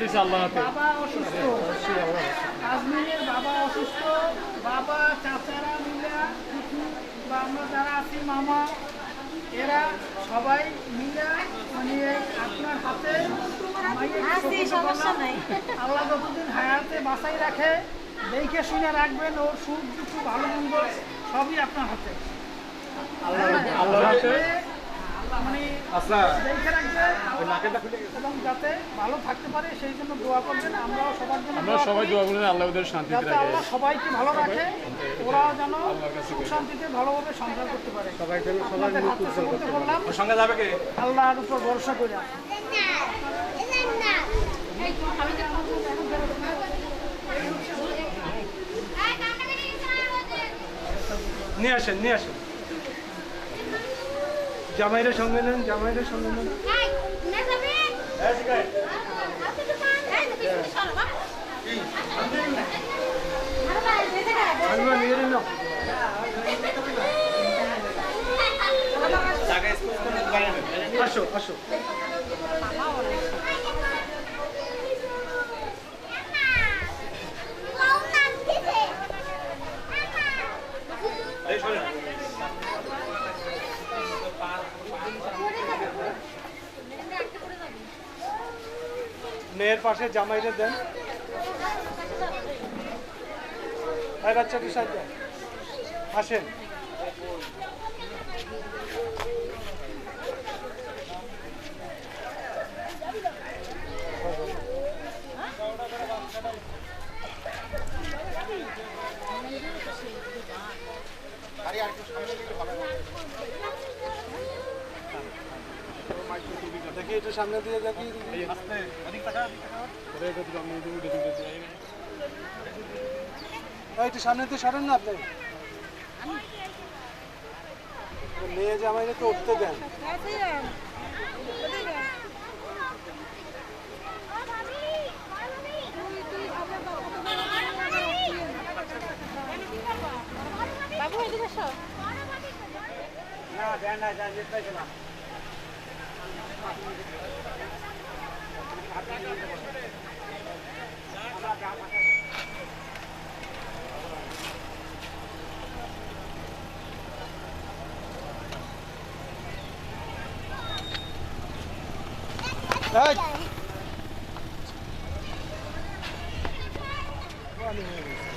দিচ্ছে আল্লাহ বাবা অসুস্থ। আজমিনের বাবা অসুস্থ বাবা চাচারা মিলে বা আমরা যারা আছি মামা এরা সবাই মিলে মানে আপনার হাতে আল্লাহ যতদিন হায়াতে বাঁচাই রাখে দেখে শুনে রাখবেন ওর সুখ দুঃখ ভালো মন্দ সবই আপনার হাতে? আল্লাহর হাতে মানে আচ্ছা। এবং যাতে ভালো থাকতে পারে সেই জন্য দোয়া করবেন। আমরাও সবার জন্য আমরা সবাই করি। দোয়া করি আল্লাহ ওদের রাখে। আল্লাহ সবাইকে ভালো রাখে। ওরাও যেন সুখ শান্তিতে ভালোভাবে সংসার করতে পারে। আপনাদের হাতে সুমুখে বললাম। সঙ্গে যাবে কে? আল্লাহর উপর ভরসা করে নিয়ে আসেন নিয়ে আসেন। জামাইরা সঙ্গে নেন জামাইরা সঙ্গে নেন। নিয়ে নিন না। আসো আসো। মেয়ের পাশে জামাইরা দেন। ভাই বাচ্চাকে সাহায্য আসেন। দেখি একটু সামনে দিয়ে দেখি। একটু সামনে দিয়ে সরেন না আপনি। মেয়ে জামাইরে তো উঠতে দেন। বাবু এদিকে Đấy. Đấy.